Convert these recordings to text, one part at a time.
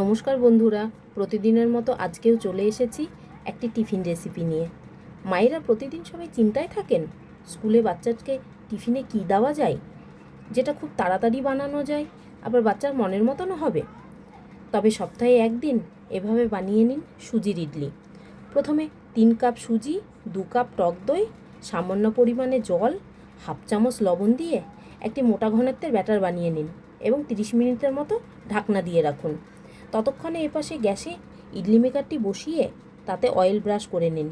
নমস্কার বন্ধুরা, প্রতিদিনের মতো আজকেও চলে এসেছি একটি টিফিন রেসিপি নিয়ে। মায়েরা প্রতিদিন সবাই চিন্তায় থাকেন, স্কুলে বাচ্চাকে টিফিনে কী দেওয়া যায়? যেটা খুব তাড়াতাড়ি বানানো যায়, আবার বাচ্চার মনের মতনও হবে। তবে সপ্তাহে একদিন এভাবে বানিয়ে নিন সুজির ইডলি। প্রথমে তিন কাপ সুজি, দু কাপ টক দই, সামান্য পরিমাণে জল, হাফ চামচ লবণ দিয়ে একটি মোটা ঘনত্বের ব্যাটার বানিয়ে নিন এবং তিরিশ মিনিটের মতো ঢাকনা দিয়ে রাখুন। ততক্ষণে এপাশে গ্যাসে ইডলি মেকারটি বসিয়ে তাতে অয়েল ব্রাশ করে নিন।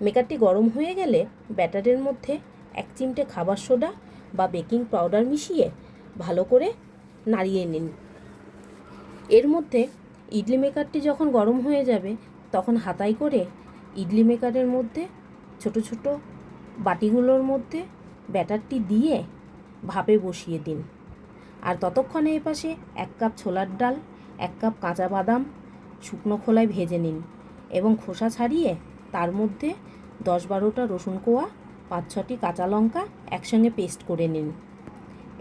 মেকারটি গরম হয়ে গেলে ব্যাটারের মধ্যে এক চিমটে খাবার সোডা বা বেকিং পাউডার মিশিয়ে ভালো করে নাড়িয়ে নিন। এর মধ্যে ইডলি মেকারটি যখন গরম হয়ে যাবে, তখন হাতায় করে ইডলি মেকারের মধ্যে ছোট ছোট বাটিগুলোর মধ্যে ব্যাটারটি দিয়ে ভাপে বসিয়ে দিন। আর ততক্ষণে এপাশে এক কাপ ছোলার ডাল এক কাপ কাঁচা বাদাম, শুকনো খোলায় ভেজে নিন এবং খোসা ছাড়িয়ে তার মধ্যে দশ বারোটা রসুন কোয়া, পাঁচ ছটি কাঁচা লঙ্কা একসঙ্গে পেস্ট করে নিন।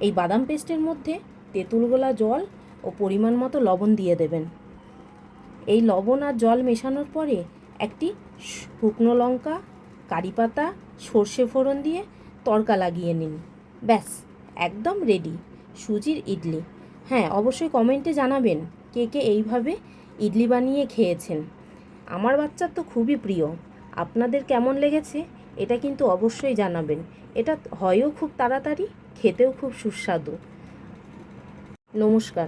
এই বাদাম পেস্টের মধ্যে তেঁতুল গোলা জল ও পরিমাণ মতো লবণ দিয়ে দেবেন। এই লবণ আর জল মেশানোর পরে একটি শুকনো লঙ্কা, কারি পাতা, সর্ষে ফোড়ন দিয়ে তড়কা লাগিয়ে নিন। ব্যাস, একদম রেডি। সুজির ইডলি। হ্যাঁ অবশ্যই কমেন্টে জানাবেন কে কে এইভাবে ইডলি বানিয়ে খেয়েছেন। আমার বাচ্চার তো খুবই প্রিয়। আপনাদের কেমন লেগেছে? এটা কিন্তু অবশ্যই জানাবেন। এটা হয়ও খুব তাড়াতাড়ি, খেতেও খুব সুস্বাদু। নমস্কার।